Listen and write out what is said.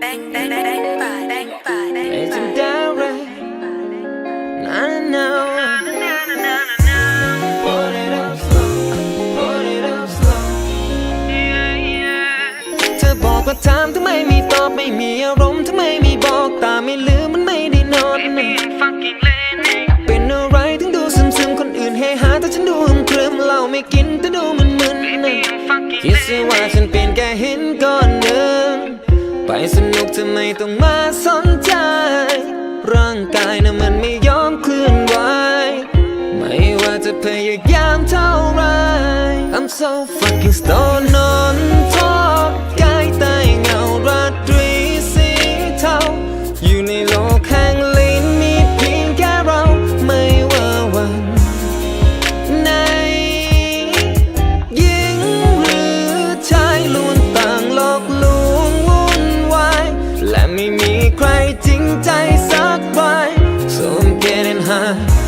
Bang, bang, bang, bang, bang, bang, bang, bang, Legendary. Na na na. Put it up slow. Put it up slow. เธอบอกว่าถามทำไมไม่ตอบไม่มีอารมณ์ทำไมไม่บอกตาไม่ลืมมันไม่ได้นอนเป็นอะไรถึงดูซึมซึมคนอื่นเฮฮาแต่ฉันดูหึมครึมเหล้าไม่กินแต่ดูมึนมึนคิดซะว่าฉันเป็นแค่หินก้อน สนุกทำไมต้องมาสนใจ ร่างกายน่ะมันไม่ยอมเคลื่อนไหว ไม่ว่าจะพยายามเท่าไร I'm so fucking stoned แ